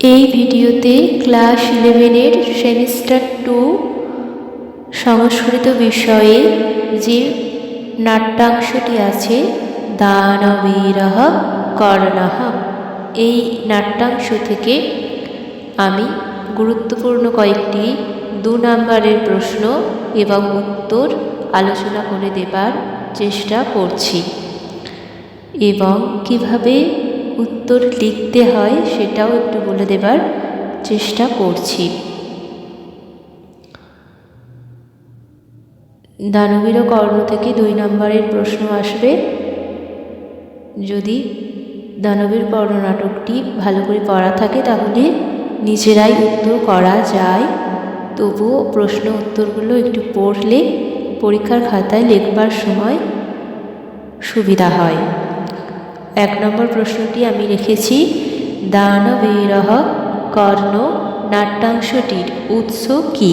এই ভিডিওতে ক্লাস ইলেভেনের সেমিস্টার টু সংস্কৃত বিষয়ে যে নাট্যাংশটি আছে, দানবীরহ কর্ণহ, এই নাট্যাংশ থেকে আমি গুরুত্বপূর্ণ কয়েকটি দু নম্বরের প্রশ্ন এবং উত্তর আলোচনা করে দেবার চেষ্টা করছি। এবং কীভাবে উত্তর লিখতে হয়, সেটাও একটু বলে দেবার চেষ্টা করছি। দানবীর কর্ণ থেকে দুই নম্বরের প্রশ্ন আসবে। যদি দানবীর কর্ণ নাটকটি ভালো করে পড়া থাকে, তাহলে নিজেরাই উত্তর করা যায়। তবুও প্রশ্ন উত্তরগুলো একটু পড়লে পরীক্ষার খাতায় লিখবার সময় সুবিধা হয়। এক নম্বর প্রশ্নটি আমি রেখেছি। দানবীরহ কর্ণ নাট্যাংশটির উৎস কী?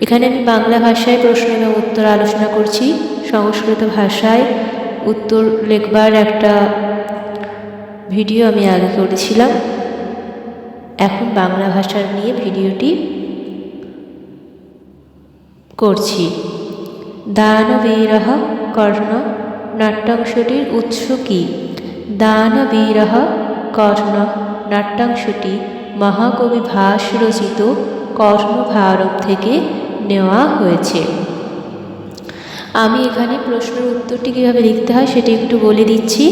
এখানে আমি বাংলা ভাষায় প্রশ্ন এবং উত্তর আলোচনা করছি। সংস্কৃত ভাষায় উত্তর লেখবার একটা ভিডিও আমি আগে করেছিলাম। এখন বাংলা ভাষার নিয়ে ভিডিওটি করছি। দানবীরহ কর্ণ নাট্যাংশটির উৎস কী? দানবীরহ, কর্ণ। নাট্যাংশটি মহাকবি ভাস রচিত কর্ণভারব থেকে নেওয়া হয়েছে। আমি এখানে প্রশ্নের উত্তরটি কীভাবে লিখতে হয় সেটি একটু বলে দিচ্ছি।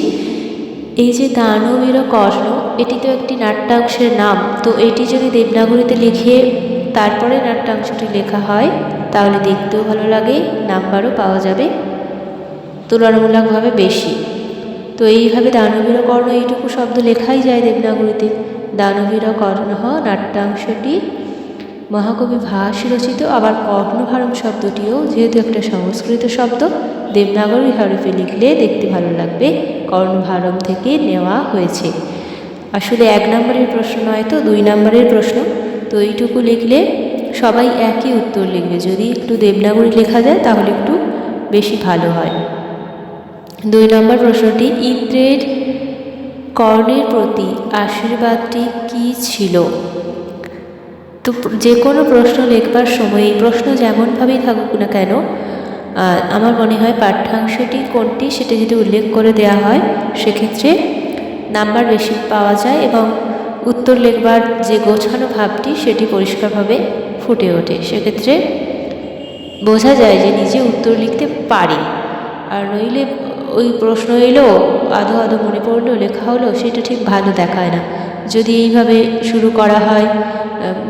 এই যে দানবীর কর্ণ, এটি তো একটি নাট্যাংশের নাম। তো এটি যদি দেবনাগরীতে লিখে তারপরে নাট্যাংশটি লেখা হয়, তাহলে দেখতেও ভালো লাগে, নাম্বারও পাওয়া যাবে। তুলনামূলকভাবে বেশি। তো এইভাবে দানবীর কর্ণ এইটুকু শব্দ লেখাই যায় দেবনাগরীতে। দানবীর কর্ণ নাট্যাংশটি মহাকবি ভাস রচিত, আবার কর্ণভারম শব্দটিও যেহেতু একটা সংস্কৃত শব্দ, দেবনাগরী হরফে লিখলে দেখতে ভালো লাগবে, কর্ণভারম থেকে নেওয়া হয়েছে। আসলে এক নম্বরের প্রশ্ন নয় তো, দুই নম্বরের প্রশ্ন। তো এইটুকু লিখলে সবাই একই উত্তর লিখবে। যদি একটু দেবনাগরী লেখা যায়, তাহলে একটু বেশি ভালো হয়। দুই নম্বর প্রশ্নটি, ইন্দ্রের কর্ণের প্রতি আশীর্বাদটি কী ছিল? তো যে কোনো প্রশ্ন লেখবার সময় এই প্রশ্ন যেমনভাবেই থাকুক না কেন আমার মনে হয় পাঠ্যাংশটি কোনটি সেটা যদি উল্লেখ করে দেওয়া হয়, সেক্ষেত্রে নাম্বার বেশি পাওয়া যায় এবং উত্তর লেখবার যে গোছানো ভাবটি সেটি পরিষ্কারভাবে ফুটে ওঠে। সেক্ষেত্রে বোঝা যায় যে নিজে উত্তর লিখতে পারি। আর নইলে ওই প্রশ্ন এলো আধো আধো মনে পড়ল, লেখা হলো, সেটা ঠিক ভালো দেখায় না। যদি এইভাবে শুরু করা হয়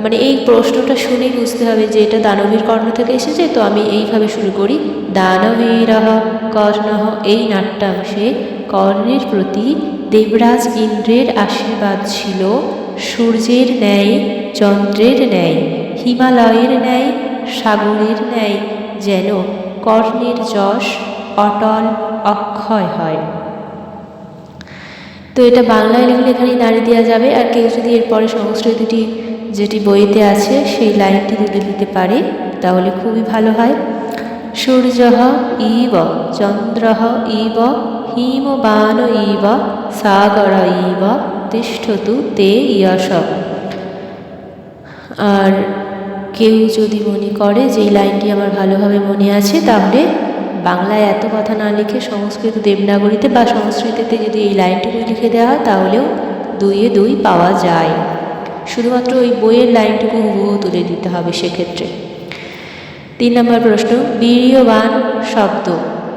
মানে এই প্রশ্নটা শুনে বুঝতে হবে যে এটা দানবীর কর্ণ থেকে এসেছে, তো আমি এইভাবে শুরু করি। দানবীরহ কর্ণহ, এই নাট্যাংশে কর্ণের প্রতি দেবরাজ ইন্দ্রের আশীর্বাদ ছিল, সূর্যের ন্যায়, চন্দ্রের ন্যায়, হিমালয়ের ন্যায়, সাগরের ন্যায়, যেন কর্ণের যশ অটল অক্ষয় হয়। তো এটা বাংলায় লিখলে এখানেই দাঁড়িয়ে দেওয়া যাবে। আর কেউ যদি এরপরে সংস্কৃতিটি যেটি বইতে আছে, সেই লাইনটি তুলে দিতে পারে, তাহলে খুবই ভালো হয়। সূর্য ইব, চন্দ্র ইব হিমবান ইব, সাগর ইব, তিষ্ঠতু তে ইয়স আর কেউ যদি মনে করে যে লাইনটি আমার ভালোভাবে মনে আছে, তাহলে বাংলায় এত কথা না লিখে সংস্কৃত দেবনাগরীতে বা সংস্কৃতিতে যদি এই লাইনটুকু লিখে দেওয়া হয়, তাহলেও দুইয়ে দুই পাওয়া যায়। শুধুমাত্র ওই বইয়ের লাইনটুকু হুবহু তুলে দিতে হবে সেক্ষেত্রে। তিন নম্বর প্রশ্ন, বীর্যবান শব্দ।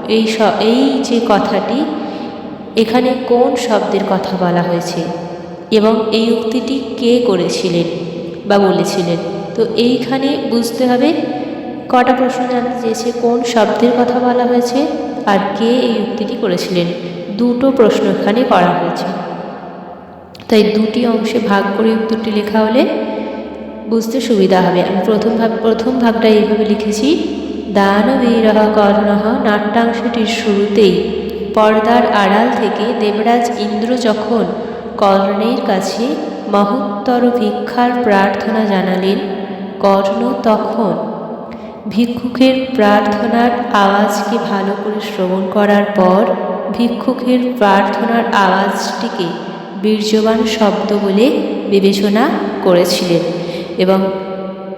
এই এই যে কথাটি, এখানে কোন শব্দের কথা বলা হয়েছে? এবং এই উক্তিটি কে করেছিলেন বা বলেছিলেন? তো এইখানে বুঝতে হবে কটা প্রশ্ন জানতে চেয়েছে, কোন শব্দের কথা বলা হয়েছে আর কে এই উক্তিটি করেছিলেন? দুটো প্রশ্ন এখানে করা হয়েছে। তাই দুটি অংশে ভাগ করে উত্তরটি লেখা হলে বুঝতে সুবিধা হবে। আমি প্রথম ভাগ, প্রথম ভাগটা এইভাবে লিখেছি। দানবীরহ কর্ণহ নাট্যাংশটির শুরুতেই পর্দার আড়াল থেকে দেবরাজ ইন্দ্র যখন কর্ণের কাছে মহত্তর ভিক্ষার প্রার্থনা জানালেন, কর্ণ তখন ভিক্ষুকের প্রার্থনার আওয়াজকে ভালো করে শ্রবণ করার পর ভিক্ষুকের প্রার্থনার আওয়াজটিকে বীর্যবান শব্দ বলে বিবেচনা করেছিলেন এবং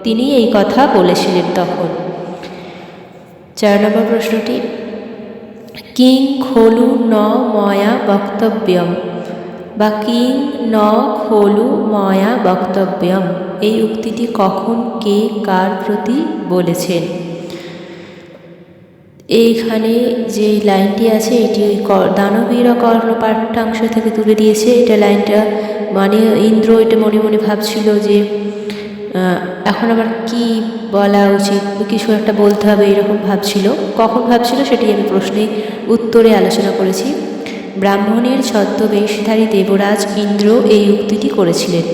তিনি এই কথা বলেছিলেন তখন। চার নম্বর প্রশ্নটি, কিং খোলু ন ময়া বক্তব্যম। বা কিং ন খোলু ময়া, বক্তব্যম। এই উক্তিটি কখন কে কার প্রতি বলেছেন? এইখানে যে লাইনটি আছে, এটি ওই দানবীর কর্ণ পাঠ্যাংশ থেকে তুলে দিয়েছে। এটা লাইনটা মানে ইন্দ্র এটা মনে মনে ভাবছিল যে এখন আবার কি বলা উচিত? কিছু একটা বলতে হবে, এরকম ভাবছিল। কখন ভাবছিল সেটি আমি প্রশ্নে উত্তরে আলোচনা করেছি। ব্রাহ্মণের ছদ্মবেশধারী দেবরাজ ইন্দ্র এই উক্তিটি করেছিলেন।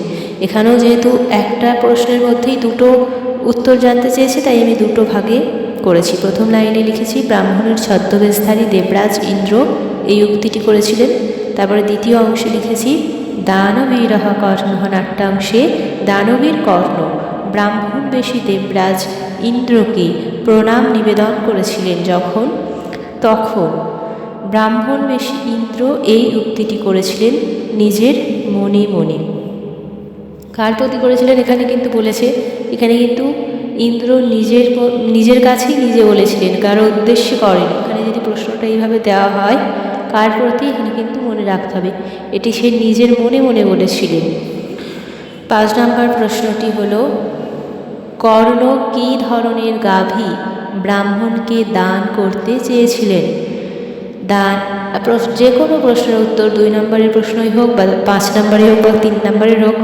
এখানেও যেহেতু একটা প্রশ্নের মধ্যেই দুটো উত্তর জানতে চেয়েছে, তাই আমি দুটো ভাগে করেছি। প্রথম লাইনে লিখেছি, ব্রাহ্মণের ছদ্মবেশধারী দেবরাজ ইন্দ্র এই উক্তিটি করেছিলেন। তারপরে দ্বিতীয় অংশে লিখেছি, দানবীরহ কর্ণ নাট্যাংশে দানবীর কর্ণ, ব্রাহ্মণ ব্রাহ্মণবেশী দেবরাজ ইন্দ্রকে প্রণাম নিবেদন করেছিলেন যখন, তখন ব্রাহ্মণবেশী ইন্দ্র এই উক্তিটি করেছিলেন নিজের মনে মনে। কার প্রতি করেছিলেন? এখানে কিন্তু বলেছে, এখানে কিন্তু ইন্দ্র নিজের নিজের কাছেই নিজে বলেছিলেন, কারও উদ্দেশ্যে করেন। এখানে যদি প্রশ্নটা এইভাবে দেওয়া হয়, কার প্রতি? এখানে কিন্তু মনে রাখতে হবে, এটি সে নিজের মনে মনে বলেছিলেন। পাঁচ নম্বর প্রশ্নটি হলো, কর্ণ কী ধরনের গাভী ব্রাহ্মণকে দান করতে চেয়েছিলেন? দান। যে কোনো প্রশ্নের উত্তর দুই নম্বরের প্রশ্নই হোক বা পাঁচ নম্বরের হোক বা তিন নম্বরের হোক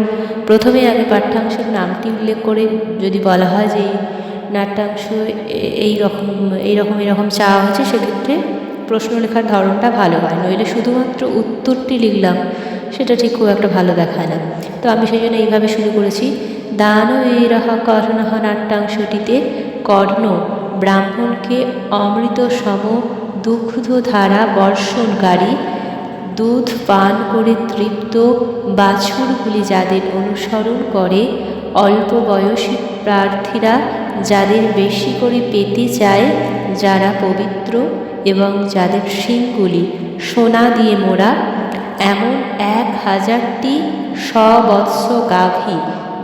প্রথমে আগে পাঠ্যাংশের নামটি উল্লেখ করে যদি বলা হয় যে নাট্যাংশ এই রকম এই রকম এরকম চাওয়া হয়েছে, সেক্ষেত্রে প্রশ্ন লেখার ধরনটা ভালো হয়। নইলে শুধুমাত্র উত্তরটি লিখলাম, সেটা ঠিক খুব একটা ভালো দেখায় না। তো আমি সেই জন্য এইভাবে শুরু করেছি। দান এই রহ কর্ণহ নাট্যাংশটিতে কর্ণ ব্রাহ্মণকে অমৃত সম দুগ্ধ ধারা বর্ষণকারী, দুধ পান করে তৃপ্ত বাছুরগুলি যাদের অনুসরণ করে অল্প বয়সী প্রার্থীরা যাদের বেশি করে পেতে চায় যারা পবিত্র এবং যাদের শিংগুলি সোনা দিয়ে মোড়া, এমন এক হাজারটি সবৎস গাভী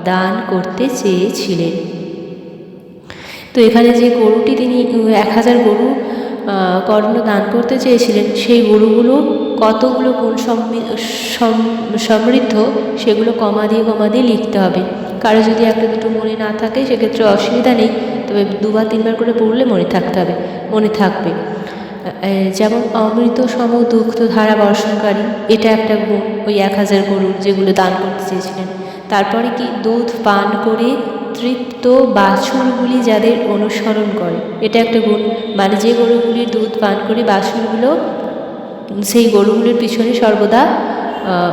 দান করতে চেয়েছিলেন। তো এখানে যে গরুটি তিনি, এক হাজার গরু কর্ণ দান করতে চেয়েছিলেন। সেই গরুগুলো কতগুলো গুণ সমৃ- সমৃদ্ধ সেগুলো কমা দিয়ে কমা দিয়ে লিখতে হবে। কারও যদি একটা দুটো মনে না থাকে, সেক্ষেত্রে অসুবিধা নেই। তবে দুবার, তিনবার করে পড়লে মনে থাকতে হবে, মনে থাকবে। যেমন অমৃত সম দুগ্ধ ধারা বর্ষণকারী, এটা একটা গুণ, ওই এক হাজার গরুর যেগুলো দান করতে চেয়েছিলেন। তারপরে কি দুধ, পান করে তৃপ্ত বাছুরগুলি যাদের অনুসরণ করে। এটা একটা গুণ। মানে যে গরুগুলির দুধ, পান করে বাছুরগুলো সেই গরুগুলির পিছনে সর্বদা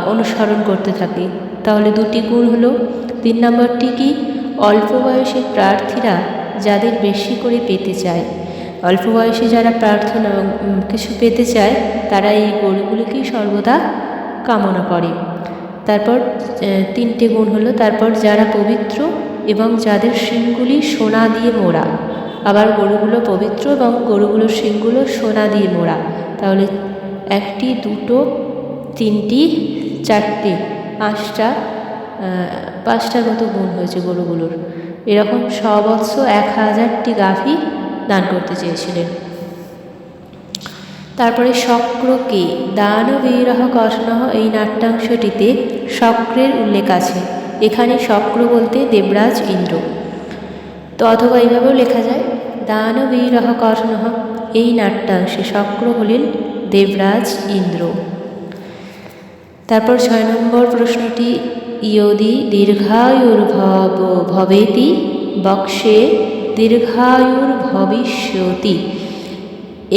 অনুসরণ করতে থাকে। তাহলে দুটি গুণ হলো, তিন নম্বরটি কি? অল্প বয়সী প্রার্থীরা যাদের বেশি করে পেতে চায়। অল্প বয়সে যারা প্রার্থনা কিছু পেতে চায়, তারা এই গরুগুলিকেই সর্বদা কামনা করে। তারপর তিনটে গুণ হলো, তারপর যারা পবিত্র এবং যাদের শিংগুলি সোনা দিয়ে মোড়া। আবার গরুগুলো পবিত্র এবং গরুগুলোর শিংগুলো সোনা দিয়ে মোড়া। তাহলে একটি, দুটো, তিনটি, চারটে, পাঁচটা পাঁচটার মতো গুণ হয়েছে গরুগুলোর? এরকম সবৎস এক হাজারটি গাভী দান করতে চেয়েছিলেন। তারপরে শক্রকে দানবীরহ কর্ণহ এই নাট্যাংশটিতে শক্রের উল্লেখ আছে। এখানে শক্র বলতে দেবরাজ ইন্দ্র। তো অথবা এইভাবেও লেখা যায়, দানবীরহ কর্ণহ এই নাট্যাংশে শক্র হলেন দেবরাজ ইন্দ্র। তারপর ছয় নম্বর প্রশ্নটি, ইয়দি দীর্ঘায়ুর্ভব ভবেতি বক্সে দীর্ঘায়ুর ভবিষ্যতি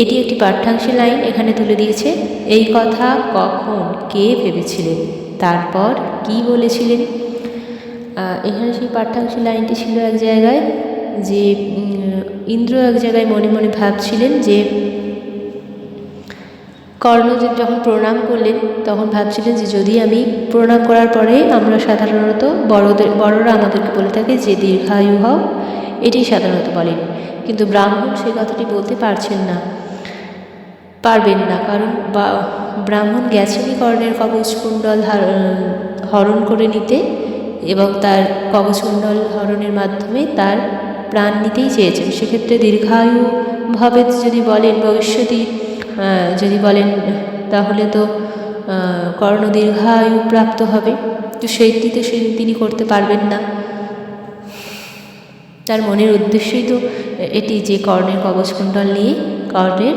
এটি একটি পাঠ্যাংশের লাইন এখানে তুলে দিয়েছে, এই কথা কখন কে ভেবেছিলেন? তারপর কি বলেছিলেন? এখানে সেই পাঠ্যাংশের লাইনটি ছিল এক জায়গায় যে ইন্দ্র এক জায়গায় মনে মনে ভাবছিলেন যে, কর্ণ যখন প্রণাম করলেন, তখন ভাবছিলেন যে যদি আমি প্রণাম করার পরে আমরা সাধারণত বড়দের বড়রা আমাদেরকে বলে থাকে যে দীর্ঘায়ু হও, এটি সাধারণত বলেন। কিন্তু ব্রাহ্মণ সেই কথাটি বলতে পারছেন না। পারবেন না, কারণ বা, ব্রাহ্মণ গেছেনই কর্ণের কবচ কুণ্ডল হরণ করে নিতে এবং তার কবচকুণ্ডল হরণের মাধ্যমে তার প্রাণ নিতেই চেয়েছেন। সেক্ষেত্রে দীর্ঘায়ু ভাবে যদি বলেন ভবিষ্যতে যদি বলেন তাহলে তো কর্ণ দীর্ঘায়ু প্রাপ্ত হবে। তো সেইটি তো সে তিনি করতে পারবেন না। তার মনের উদ্দেশ্যই তো এটি যে কর্ণের কবচকুণ্ডল নিয়ে কর্ণের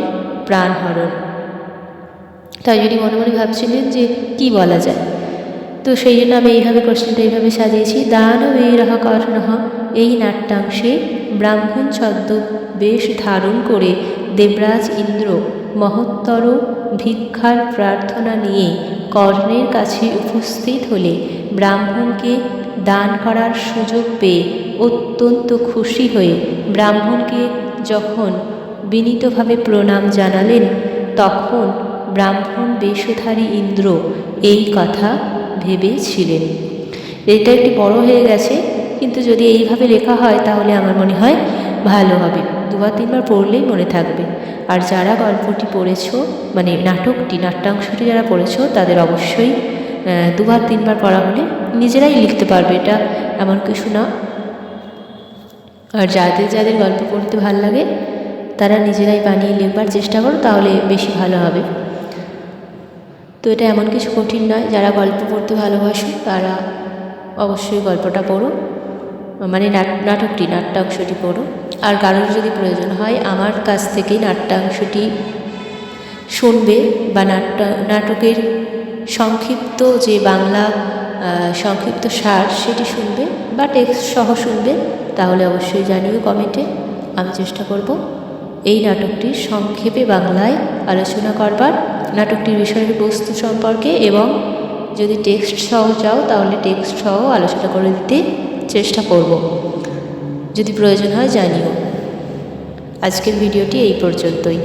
প্রাণ হরণ। তাই যদি মনে মনে ভাবছিলেন যে কি বলা যায়। তো সেই জন্য আমি এইভাবে কোশ্চেনটা এইভাবে সাজিয়েছি, দানবীরহ কর্ণহ, এই নাট্যাংশে ব্রাহ্মণ ছদ্ম বেশ ধারণ করে দেবরাজ ইন্দ্র মহত্তর ভিক্ষার প্রার্থনা নিয়ে কর্ণের কাছে উপস্থিত হলে ব্রাহ্মণকে দান করার সুযোগ পেয়ে অত্যন্ত খুশি হয়ে ব্রাহ্মণকে যখন বিনীতভাবে প্রণাম জানালেন, তখন ব্রাহ্মণ বেশধারী ইন্দ্র এই কথা ভেবেছিলেন। এটা একটি বড় হয়ে গেছে, কিন্তু যদি এইভাবে লেখা হয় তাহলে আমার মনে হয় ভালো হবে। দুবার তিনবার পড়লেই মনে থাকবে। আর যারা গল্পটি পড়েছো মানে নাটকটি, নাট্যাংশটি যারা পড়েছো, তাদের অবশ্যই দুবার তিনবার পড়া হলে নিজেরাই লিখতে পারবে, এটা এমন কিছু না। আর যাদের যাদের গল্প পড়তে ভালো লাগে তারা নিজেরাই বানিয়ে লিখবার চেষ্টা করো, তাহলে বেশি ভালো হবে। তো এটা এমন কিছু কঠিন নয়, যারা গল্প পড়তে ভালোবাসো, তারা অবশ্যই গল্পটা পড়ো মানে নাট- নাটকটি, নাট্যাংশটি পড়ো। আর কারোর যদি প্রয়োজন হয়, আমার কাছ থেকে নাট্যাংশটি শুনবে, বা নাট্য, নাটকের সংক্ষিপ্ত যে বাংলা সংক্ষিপ্ত সার সেটি শুনবে, বা টেক্সট সহ শুনবে, তাহলে অবশ্যই জানিও কমেন্টে, আমি চেষ্টা করব। এই নাটকটি সংক্ষেপে বাংলায় আলোচনা করবার। নাটকটির বিষয়ের বস্তু সম্পর্কে এবং যদি টেক্সট সহ চাও, তাহলে টেক্সট সহ আলোচনা করে দিতে চেষ্টা করব। যদি প্রয়োজন হয়, জানিও। আজকের ভিডিওটি এই পর্যন্তই।